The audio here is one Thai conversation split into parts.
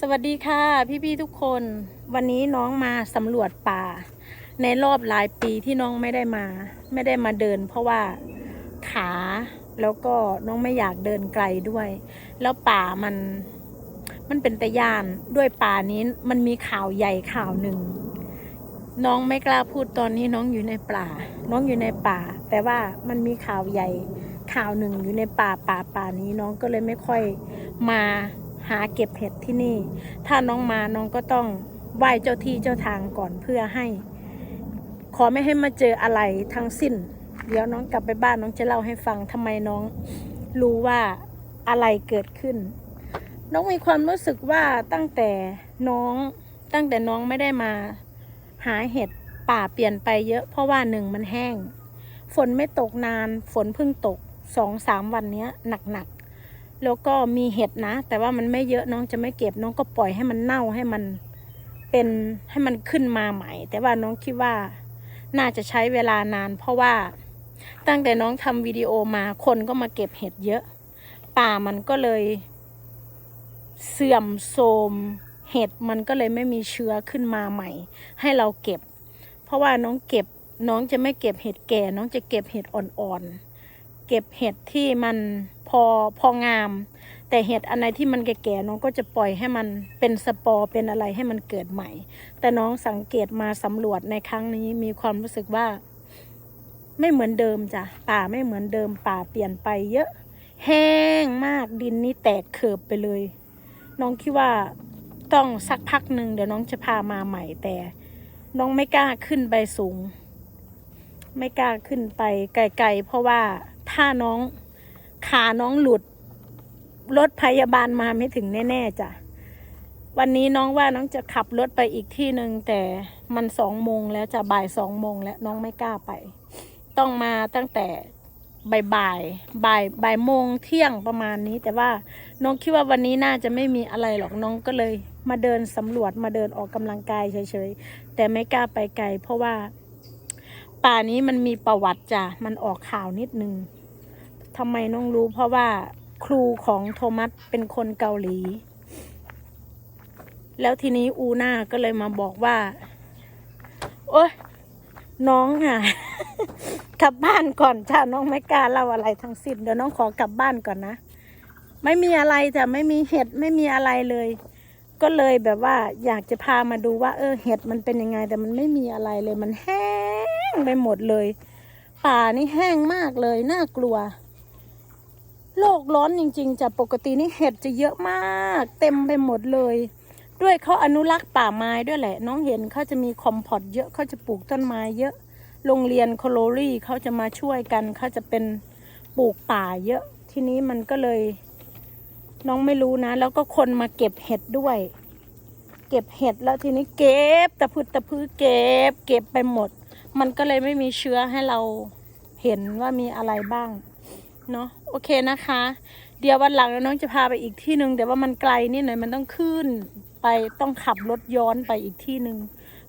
สวัสดีค่ะพี่ๆทุกคน วันนี้น้องมาสำรวจป่า ในรอบหลายปีที่น้องไม่ได้มา ไม่ได้มาเดิน เพราะว่าขาแล้วก็น้องไม่อยากเดินไกลด้วย แล้วป่ามันมันเป็นตะยานด้วยป่านี้มันมีข่าวใหญ่ข่าวหนึ่ง น้องไม่กล้าพูดตอนนี้น้องอยู่ในป่า น้องอยู่ในป่า แต่ว่ามันมีข่าวใหญ่ข่าวหนึ่งอยู่ในป่าป่าป่านี้น้องก็เลยไม่ค่อยมา หาเก็บเห็ดที่นี่ ถ้าน้องมาน้องก็ต้องไหว้เจ้าที่เจ้าทางก่อนเพื่อให้ ขอไม่ให้มาเจออะไรทั้งสิ้น เดี๋ยวน้องกลับไปบ้านน้องจะเล่าให้ฟังทำไมน้องรู้ว่าอะไรเกิดขึ้น น้องมีความรู้สึกว่าตั้งแต่น้องตั้งแต่น้องไม่ได้มา หาเห็ดป่าเปลี่ยนไปเยอะเพราะว่าหนึ่งมันแห้ง ฝนไม่ตกนาน ฝนเพิ่งตกสองสามวันนี้หนัก แล้วก็มีเห็ดนะ แต่ว่ามันไม่เยอะน้องจะไม่เก็บน้องก็ปล่อยให้มันเน่าให้มันเป็นให้มันขึ้นมาใหม่ แต่ว่าน้องคิดว่าน่าจะใช้เวลานาน เพราะว่าตั้งแต่น้องทำวิดีโอมาคนก็มาเก็บเห็ดเยอะ ป่ามันก็เลย เสื่อมโทรมเห็ดมันก็เลยไม่มีเชื้อขึ้นมาใหม่ ให้เราเก็บ เพราะว่าน้องเก็บน้องจะไม่เก็บเห็ดแก่ น้องจะเก็บเห็ดอ่อนๆ เก็บเห็ดที่มันพอพองาม แต่เห็ดอันไหนที่มันแก่ๆน้องก็จะปล่อยให้มันเป็นสปอร์เป็นอะไรให้มันเกิดใหม่ แต่น้องสังเกตมาสำรวจในครั้งนี้มีความรู้สึกว่า ไม่เหมือนเดิมจ้ะป่าไม่เหมือนเดิมป่าเปลี่ยนไปเยอะ แห้งมากดินนี่แตกเขิบไปเลย น้องคิดว่าต้องสักพักหนึ่งเดี๋ยวน้องจะพามาใหม่แต่ น้องไม่กล้าขึ้นไปสูง ไม่กล้าขึ้นไปไกลๆเพราะว่า ถ้าน้องขาน้องหลุด รถพยาบาลมาไม่ถึงแน่ๆจ้ะวันนี้น้องว่าน้องจะขับรถไปอีกที่หนึ่งแต่มันสองโมงแล้วจะบ่ายสองโมงแล้วน้องไม่กล้าไป ต้องมาตั้งแต่บ่ายบ่ายบ่ายบ่ายโมงเที่ยงประมาณนี้ แต่ว่าน้องคิดว่าวันนี้น่าจะไม่มีอะไรหรอกน้องก็เลย มาเดินสำรวจมาเดินออกกำลังกายเฉยๆแต่ไม่กล้าไปไกลเพราะว่า ป่านี้มันมีประวัติจ้ะมันออกข่าวนิดนึง ทำไมน้องรู้เพราะว่าครูของโทมัสเป็นคนเกาหลี แล้วทีนี้อูน่าก็เลยมาบอกว่า โอ๊ยน้องอะกลับบ้านก่อนจ้าน้องไม่กล้าเล่าอะไรทั้งสิ้นเดี๋ยวน้องขอกลับบ้านก่อนนะ ไม่มีอะไรจ้ะไม่มีเห็ดไม่มีอะไรเลย ก็เลยแบบว่า อยากจะพามาดูว่า เออเห็ดมันเป็นยังไง แต่มันไม่มีอะไรเลย มันแห้งไปหมดเลย ป่านี่แห้งมากเลยน่ากลัว โลกร้อนจริงๆจะปกตินี่เห็ดจะเยอะมาก เต็มไปหมดเลย ด้วยเขาอนุรักษ์ป่าไม้ด้วยแหละ น้องเห็นเขาจะมีคอมพอตเยอะเขาจะปลูกต้นไม้เยอะ โรงเรียนโคโลรี่เขาจะมาช่วยกันเขาจะเป็นปลูกป่าเยอะ ทีนี้มันก็เลย น้องไม่รู้นะ แล้วก็คนมาเก็บเห็ดด้วย เก็บเห็ดแล้วทีนี้เก็บตะพืดตะพือเก็บ เก็บไปหมด มันก็เลยไม่มีเชื้อให้เราเห็นว่ามีอะไรบ้าง เนาะโอเคนะคะ เดี๋ยววันหลังน้องจะพาไปอีกที่หนึ่งแต่ว่ามันไกลนิดหน่อยมันต้องขึ้นไปต้องขับรถย้อนไปอีกที่หนึ่ง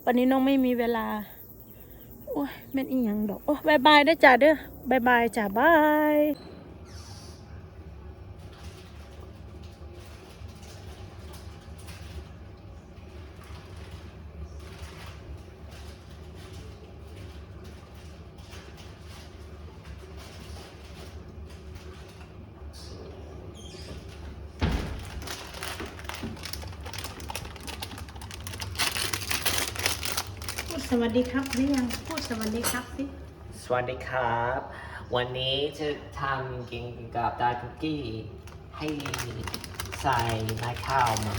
วันนี้น้องไม่มีเวลาโอ้ยแม่นอีหยังดอกโอ้บายบายได้จ้าเด้อบายบายจ้าบาย สวัสดีครับหรือยังพูดสวัสดีครับสิสวัสดีครับ วันนี้จะทำกินกับดาคุกกี้ให้ใส่ไม้ข้าวไหม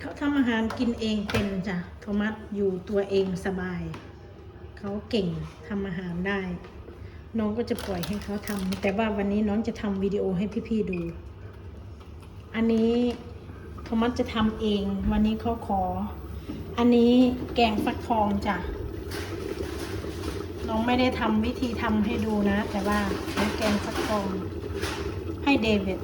เขาทำอาหารกินเองเป็นจ้ะโทมัสอยู่ตัวเองสบาย เขาเก่งทำอาหารได้ น้องก็จะปล่อยให้เขาทำแต่ว่าวันนี้น้องจะทำวิดีโอให้พี่ๆดู อันนี้โทมัสจะทำเอง วันนี้เขาขอ อันนี้แกงฟักทองจ้ะน้องไม่ได้ทำวิธีทำให้ดูนะ แต่ว่าแกงฟักทองให้เดวิด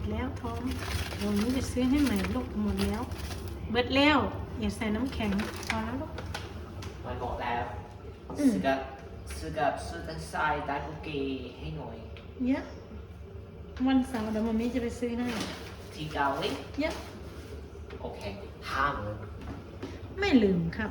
มเดี๋ยวนี้ไปซื้อให้ใหม่ลูกหมดแล้ว เบิดแล้ว อย่าใส่น้ำแข็งพอแล้วลูกมันหมดแล้วอืมซื้อกับซื้อกับซื้อกับทรายได้คุกกี้ให้หน่อยเยอะวันเสาร์เดี๋ยวมามีจะไปซื้อให้ที่เกาหลีเยอะโอเคห้ามเลยไม่ลืมครับ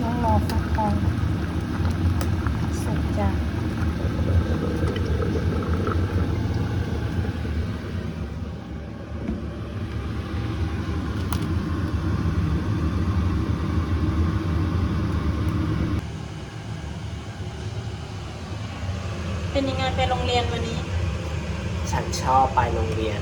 น้องรอฟักทองสุกจ้ะเป็นยังไงไปโรงเรียนวันนี้ ฉันชอบไปโรงเรียน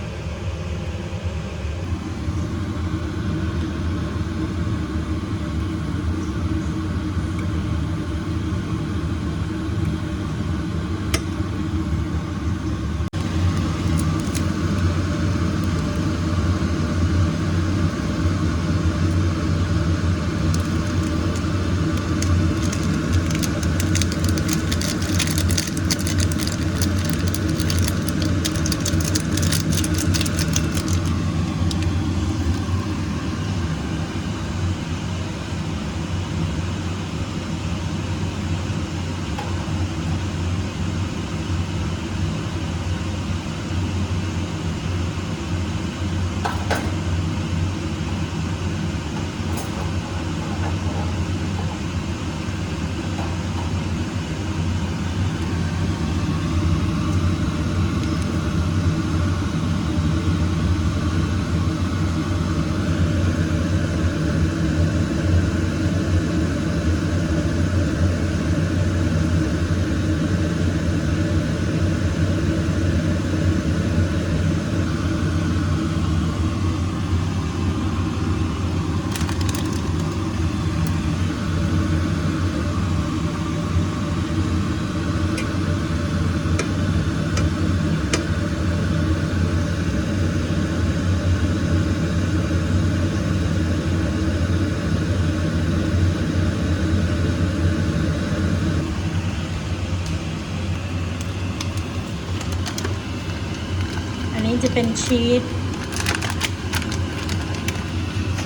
เป็นชีส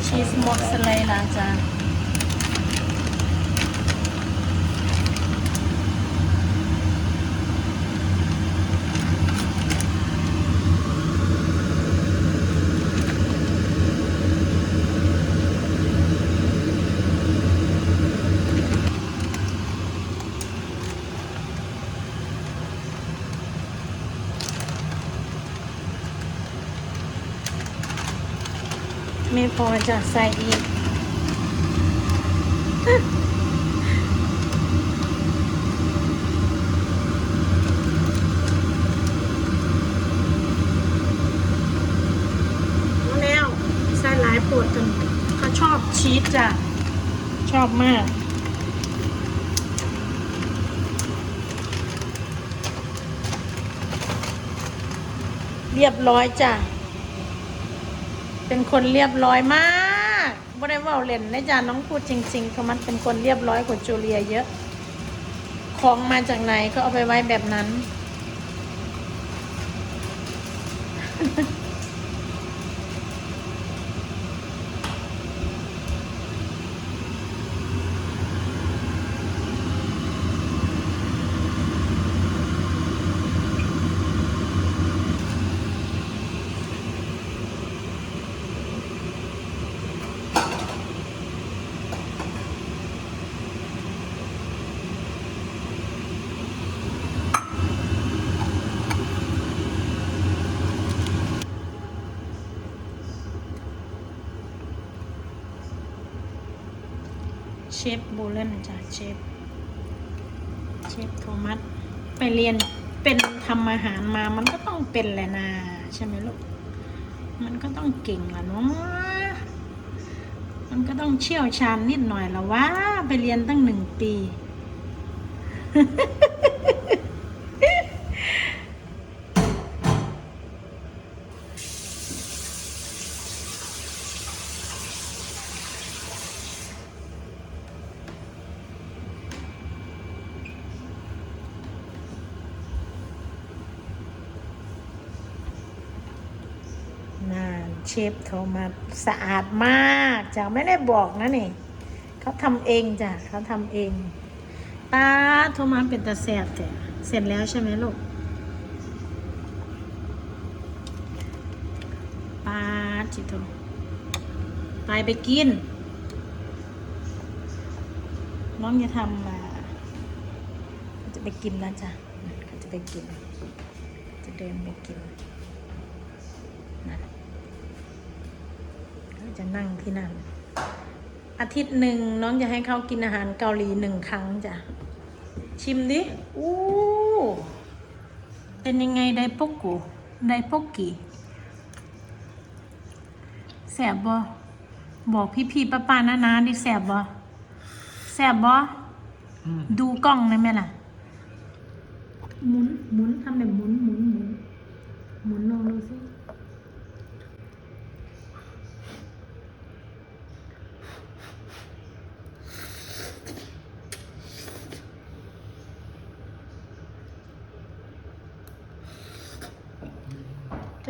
ชีสมอสซาเรลลาจ้า ไม่พอจะใส่อีก แล้วใส่หลายปวดจนเขาชอบชีสจ้ะ ชอบมากเรียบร้อยจ้ะ เป็นคนเรียบร้อยมากบ่ได้เว่าเล่นนะจ๊ะน้องพูดจริงๆเขามันเป็นคนเรียบร้อยกว่าจูเลียเยอะ ของมาจากไหนก็เอาไปไว้แบบนั้น เชฟโบเลนจ้ะเชฟเชฟโทมัสไปเรียนเป็นทำอาหารมามันก็ต้องเป็นแหละนาใช่ไหมลูก มันก็ต้องเก่งละเนาะมันก็ต้องเชี่ยวชาญนิดหน่อยละว่าไปเรียนตั้งหนึ่งปี น่า เชฟโทมัสสะอาดมากจ้ะไม่ได้บอกนะนี่เขาทำเองจ้ะเขาทำเองปาโทมัสเป็นตาแสบแต่เสร็จแล้วใช่ไหมลูกปาจิโตไปไปกิน น้องจะทำมาจะไปกินแล้วจ้ะเขาจะไปกิน จะเดินไปกิน นะก็ จะนั่งที่นั่น อาทิตย์หนึ่งน้องจะให้เขากินอาหารเกาหลีหนึ่งครั้งจ้ะ ชิมดิอู้เป็นยังไงไดปกกูไดปกกีแสบบ่บอกพี่พี่ป้าป้านานาดิแสบบ่แสบบ่อืมดูกล้องได้ไหมล่ะหมุนหมุนทำแบบหมุนหมุนหมุนหมุนลองดูสิ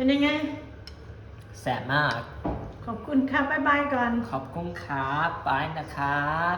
เป็นยังไง แสบมาก ขอบคุณครับบ๊ายบายก่อน ขอบคุณครับบายนะครับ